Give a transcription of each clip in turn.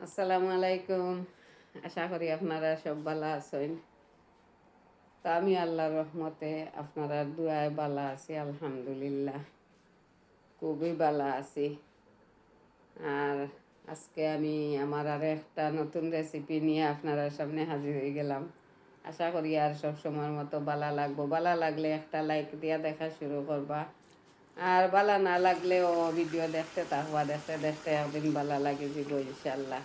আসসালামু আলাইকুম। আশা করি আপনারা সব ভালো আছেন। তা আমি আল্লাহর রহমতে আপনারা দুয়ায় বালা আছি, আলহামদুলিল্লাহ। খুবই ভালো আছি। আর আজকে আমি আমার আর একটা নতুন রেসিপি নিয়ে আপনারা সামনে হাজির হয়ে গেলাম। আশা করি আর সব সময়ের মতো বালা লাগবো। বালা লাগলে একটা লাইক দিয়া দেখা শুরু করবা। আর বালা না লাগলেও ভিডিও দেখতে থাকবা দেখতে দেখতে একদিন বালা লাগে যাব ইনশাল্লাহ।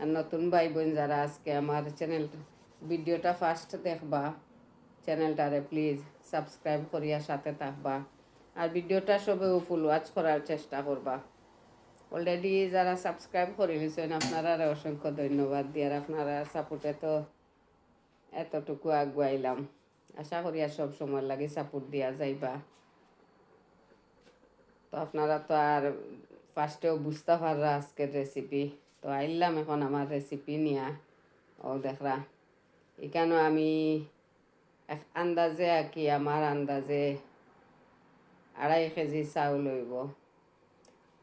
আর নতুন ভাই বোন যারা আজকে আমার চ্যানেল ভিডিওটা ফার্স্ট দেখবা চ্যানেলটারে প্লিজ সাবস্ক্রাইব করিয়া সাথে থাকবা। আর ভিডিওটা সবেও ফুল ওয়াচ করার চেষ্টা করবা। অলরেডি যারা সাবস্ক্রাইব করে নিছেন আপনারা অসংখ্য ধন্যবাদ দিয়ার। আপনারা সাপোর্টে তো এতটুকু আগুয়াইলাম। আশা করি আর সব সময় লাগে সাপোর্ট দিয়া যাইবা। তো আপনারা তো আর ফার্স্টেও বুঝতে পাররা আজকের রেসিপি তো আইলাম এখন আমার রেসিপি নিয়া। ও দেখরা, এখানে আমি এক আন্দাজে আর কি আমার আন্দাজে আড়াই কেজি চাউল হইব।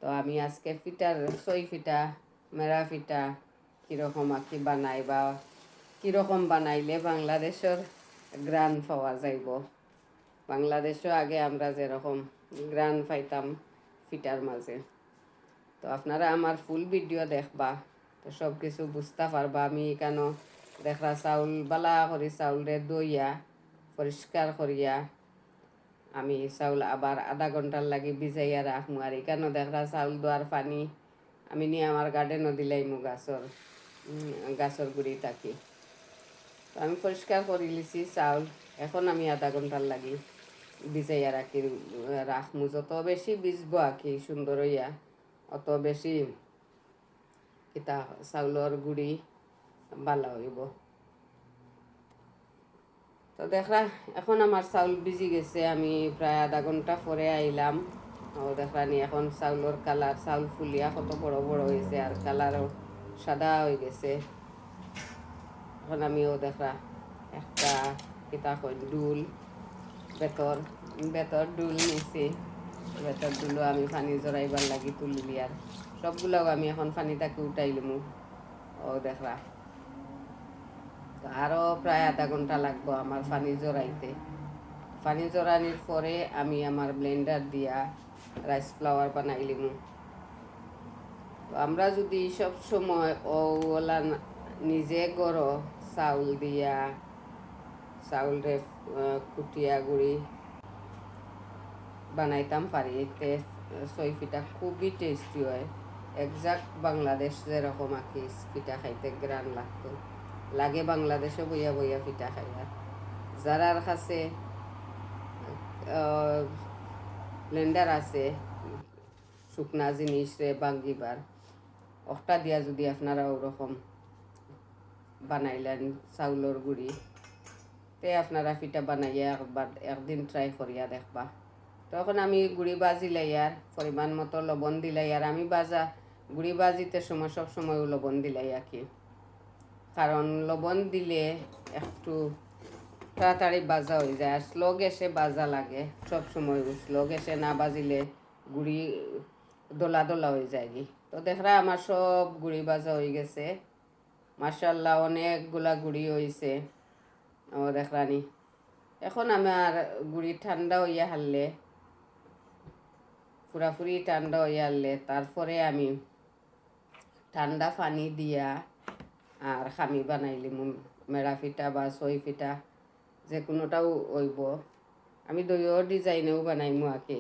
তো আমি আজকে ফিটার ছয় ফিটা, মেরা ফিটা কীরকম আর কি বানাই বা কীরকম বানাইলে বাংলাদেশের গ্রান পাওয়া যাইব। বাংলাদেশও আগে আমরা যেরকম গ্রান পাইতাম ফিটার মাঝে। তো আপনারা আমার ফুল ভিডিও দেখবা, তো সব কিছু বুঝতে পারবা। আমি কেন দেখরা চাউল, বালা করি চাউলরে দইয়া, পরিষ্কার করিয়া আমি চাউল আবার আধা ঘণ্টার লাগি ভিজাইয়া রাখমু। আর এখানে দেখরা চাউল দোয়ার পানি আমি নিয়ে আমার গার্ডেনও দিলাইমু গাছর গাছর গুড়ি থাকি। আমি পরিষ্কার করে লিছি চাউল, এখন আমি আধা ঘণ্টার লাগি ভিজাইয়া রাখি রাখমু। যত বেশি ভিজবো আঁকি, সুন্দর হইয়া, অত বেশি কিতা চাউলর গুড়ি ভালো হইব। তো দেখরা এখন আমার চাউল ভিজি গেছে। আমি প্রায় আধা ঘণ্টা পরে আইলাম। ও দেখরানি এখন চাউলর কালার চাউল ফুলিয়া কত বড় বড় হয়েছে আর কালারও সাদা হয়ে গেছে। এখন আমিও দেখরা একটা কিতা কই ডুল বেতর বেতর ডুল নিছি। বেতর ডুলো আমি পানি জড়াইবার লাগি তুলিলি আর সবগুলাও আমি এখন পানিটাকে উঠাইলিমু ও দেখরা আরও প্রায় আধা ঘণ্টা লাগবো আমার পানি জড়াইতে পানি জড়ানির পরে আমি আমার ব্লেন্ডার দিয়া রাইস ফ্লাওয়ার বানাইলিমু আমরা যদি সব সময় ওলা নিজে গড় চাউল দিয়া চাউলরে কুটিয়া গুড়ি বানাইতাম পারি এতে ছয় পিঠা খুবই টেস্টি হয়। একজাক্ট বাংলাদেশ যেরকম আঁকি পিঠা খাইতে গ্রান লাগতো। লাগে বাংলাদেশে বইয়া বইয়া পিঠা খাই আর যারার কাছে ব্লেন্ডার আছে, শুকনা জিনিস রে বাঙ্গিবার অষ্টা দিয়া যদি আপনারা ওরকম বানাইলেন চাউলর গুড়ি তে আপনারা পিঠা বানাইয়া একবার একদিন ট্রাই করিয়া দেখবা। তখন আমি গুড়ি বাজিলাই আর, পরিমাণ মতো লবণ দিলাই আর আমি বাজা, গুড়ি বাজিতে সময় সব সময় লবণ দিলাই আর কি। কারণ লবণ দিলে একটু তাড়াতাড়ি বাজা হয়ে যায়, আর স্লো গ্যাসে বাজা লাগে সব সময়। স্লো গ্যাসে না বাজিলে গুড়ি দোলা দোলা হয়ে যায় কি। তো দেখরা আমার সব গুড়ি বাজা হয়ে গেছে। মার্শাল্লাহ অনেকগুলা গুড়ি হয়েছে ও দেখরানি এখন আমার গুড়ি ঠান্ডা হইয়া হারলে পুরাপুরি ঠান্ডা হইয়া হারলে তারপরে আমি ঠান্ডা পানি দিয়া আর খামি বানাইলিম মেরা পিঠা বা ছয় পিঠা যে কোনোটাও হইব। আমি দইও ডিজাইনেও বানাইমু আঁকি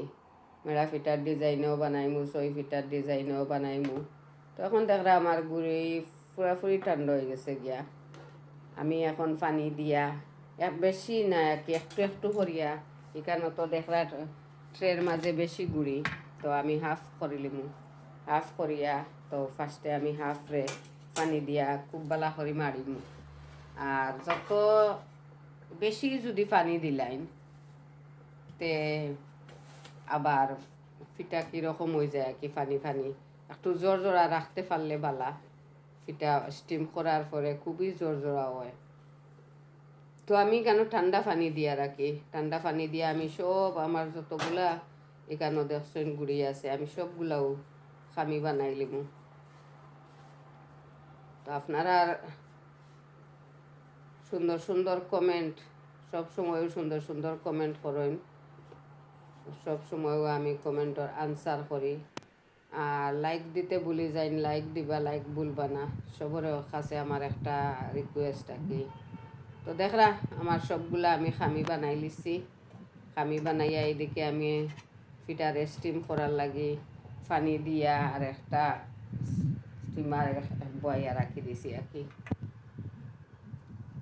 মেরা পিঠার ডিজাইনেও বানাইমু ছয় পিঠার ডিজাইনেও বানাইমু। তখন দেখরা আমার গুড়ি পুরাপুরি ঠান্ডা হয়ে গেছে গিয়া। আমি এখন পানি দিয়া এক বেশি না কি, একটু একটু করিয়া এখানে তো দেখরা ট্রের মাঝে বেশি গুড়ি তো আমি হাফ করিলিমু হাফ করিয়া তো ফার্স্টে আমি হাফ রে পানি দিয়া খুব বালা করি মারিমু আর যত বেশি যদি পানি দিলাইন, তে আবার ফিটা কীরকম হয়ে যায় কি পানি পানি। একটু জোর জোড়া রাখতে পারলে বালা। ফিটা স্টিম করার পরে খুবই জোর জোড়া হয়। তো আমি কেন ঠান্ডা পানি দিয়া রাখি ঠান্ডা পানি দিয়ে আমি সব আমার যতগুলা এখানে দেখছেন গুড়ি আছে, আমি সবগুলাও খামি বানাই লিমু। তো আপনারা সুন্দর সুন্দর কমেন্ট সব সময়ও সুন্দর সুন্দর কমেন্ট করেন সব সময়ও আমি কমেন্টর আনসার করি। লাইক দিতে ভুলি যাই লাইক দিবা লাইক ভুলবা না। সবরে কাছে আমার একটা রিকোয়েস্ট কি তো দেখরা আমার সবগুলা আমি খামি বানাই লিছি। খামি বানাইয়া এদিকে আমি ফিটারে স্টিম করার লাগি, পানি দিয়া আর একটা স্টিমার বয়া রাখি দিছি আর কি।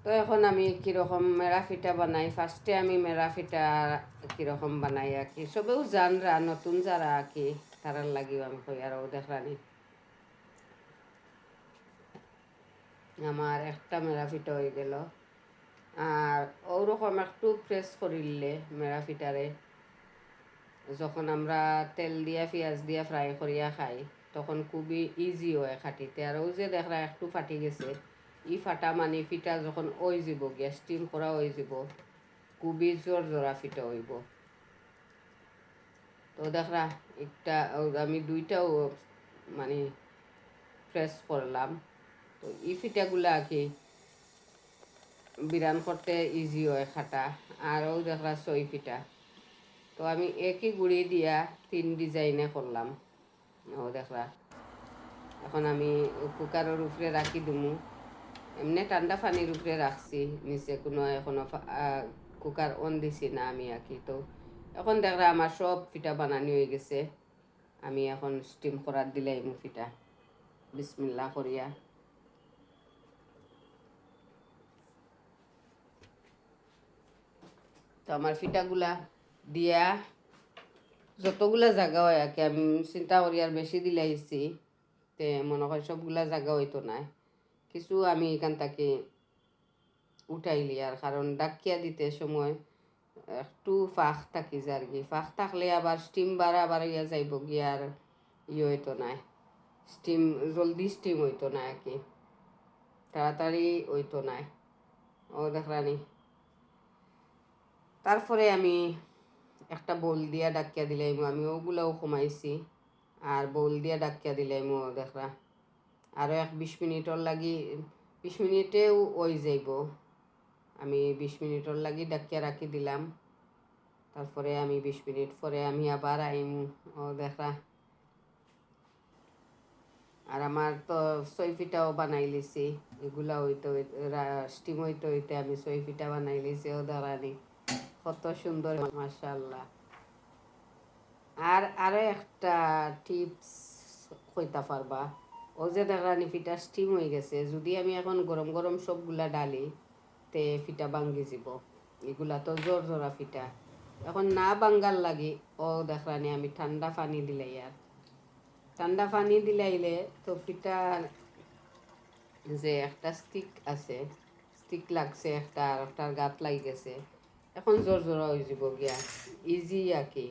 তো এখন আমি কীরকম মেরা ফিটা বানাই ফার্স্টে আমি মেরা ফিটা কীরকম বানাই আর কি। সবেও জানরা, নতুন যারা আর কি। তারার লাগিও, আমি কই, আর দেখরানি আমার একটা মেরা ফিটা হয়ে গেল। আর ওরকম একটু প্রেস করিলে মেরা ফিটারে যখন আমরা তেল দিয়া, পেঁয়াজ দিয়া ফ্রাই করিয়া খাই, তখন খুবই ইজি হয় খাটিতে। আর ওই যে দেখরা একটু ফাটি গেছে, ই ফাটা মানে ফিটা যখন ওই যাব, গ্যাস স্টিম করা ওই যাব, খুবই জোর জোড়া ফিটা হইব তো দেখরা একটা আমি দুইটাও মানে প্রেস করলাম। তো ই ফিটাগুলা কি বিরান করতে ইজি হয় খাটা। আর ও দেখরা ছয় ফিটা। তো আমি একই গুড়ি দিয়া তিন ডিজাইনে করলাম। ও দেখরা এখন আমি কুকারের উপরে রাখি দিমু। এমনি ঠান্ডা পানির উপরে রাখছি, নিচে কোনো এখনও কুকার অন দিছি না আমি আঁকি তো এখন দেখরা আমার সব পিঠা বানানি হয়ে গেছে। আমি এখন স্টিম করার দিলাই মু পিঠা বিসমিল্লা করিয়া। তো আমার পিঠাগুলা দিয়া যতগুলা জায়গা হয় আর আমি চিন্তা করি আর বেশি দিলাইছি তে মনে হয় সবগুলা জায়গা হইতো না কিছু আমি এখান থেকে উঠাইলি আর, কারণ ডাকিয়া দিতে সময় একটু ফাঁক থাকি যার কি। ফাঁক থাকলে আবার স্টিম বাড়া বাড়াইয়া যাইব গিয়ে আর ইয়ে হইতো না। স্টিম জলদি স্টিম হইতো না আর কি। তাড়াতাড়ি হইতো না। ও দেখরানি তারপরে আমি একটা বোল দিয়া ডাকিয়া দিলাইম। আমি ওগুলাও কমাইছি আর বোল দিয়া ডাকিয়া দিলাইম দেখরা আরও এক বিশ মিনিটর লাগি, বিশ মিনিটেও ওই যাইব। আমি বিশ মিনিটর লাগি ডাকিয়া রাখি দিলাম। তারপরে আমি বিশ মিনিট পরে আমি আবার আইম। ও দেখা আর আমার তো সৈফিটাও বানাই লিছি। এগুলা হইতে স্টিম হইতে হইতে আমি সৈফিটা বানাই লিছি, ও দাঁড়ানি কত সুন্দর মাশাল্লাহ আর আরও একটা টিপস কইতা পারবা। ও যে দেখানি ফিটা স্টিম হয়ে গেছে, যদি আমি এখন গরম গরম সবগুলা ডালি তে ফিটা ভাঙ্গি যাব। এগুলা তো জোর জোরা ফিটা। এখন না বাঙ্গাল লাগে, ও দেখানি আমি ঠান্ডা পানি দিলাই আর ঠান্ডা পানি দিলাইলে তো ফিটা যে একটা স্টিক আছে স্টিক লাগছে একটা আর একটার গাত লাগি গেছে। এখন জোর জোরা হয়ে যাব গিয়া। ইজি আর কি।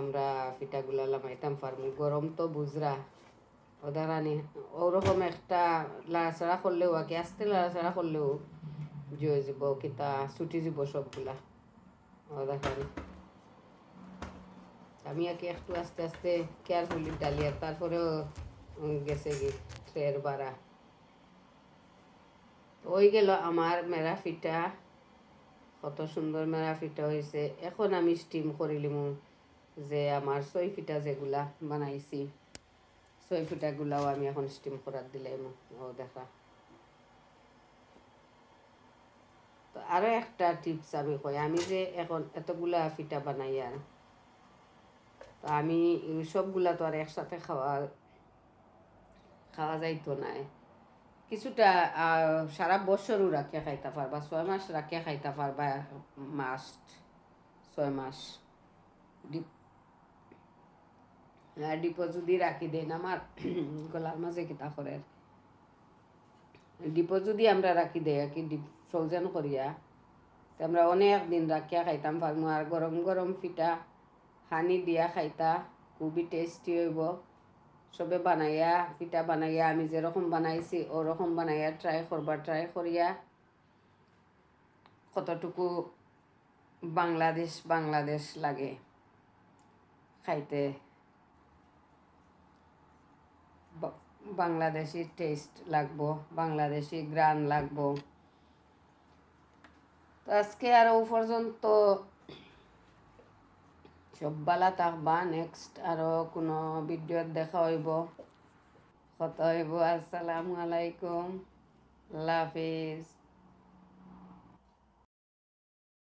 আমরা ফিটাগুলা লামাইতাম পারব গরম তো বুঝরা। ওদারানি ওরকম একটা লাড়াচাড়া করলেও, আগে আস্তে লাড়াচাড়া করলেও জয়ে যাব কিতা ছুটি যাব সবগুলা। ওদারানি আমি আগে একটু আস্তে আস্তে কেয়ারফুলি ডালিয়া তারপরেও গেছে কি ট্রের বাড়া। ওই গেল আমার মেরা ফিটা। কত সুন্দর মেরা ফিটা হয়েছে। এখন আমি স্টিম করিলিম যে আমার ছয় ফিটা যেগুলা বানাইছি ছয় ফিটাগুলাও আমি এখন স্টিম করার দিলাম। ও দেখা। আরও একটা টিপস আমি কই, আমি যে এখন এতগুলা ফিটা বানাই আর আমি সবগুলা তো আর একসাথে খাওয়া খাওয়া যাইতো না। কিছুটা সারা বছরও রাখিয়া খাইতে পারবা ছয় মাস রাখিয়া খাইতে পারবা মাস, ছয় মাস। ডিপ যদি রাখি দেন আমার, গলার মাঝে কিতা করে ডিপো যদি আমরা রাখি আর কি ডিপ ফ্রোজেন করিয়া আমরা অনেক দিন রাখিয়া খাইতাম পারমু আর গরম গরম ফিটা হানি দিয়া খাইতা খুবই টেস্টি হইব সবে বানাইয়া পিঠা বানাইয়া আমি যেরকম বানাইছি ওরকম বানাইয়া ট্রাই করবা ট্রাই করিয়া কতটুকু বাংলাদেশ বাংলাদেশ লাগে খাইতে বাংলাদেশি টেস্ট লাগবো বাংলাদেশি গ্রান লাগবো তো আজকে আরও পর্যন্ত সব থাকবা নেক্সট আরও কোনো ভিডিও দেখা হইব। কত হইব, আসসালামু আলাইকুম। আল্লাহ হাফিজ।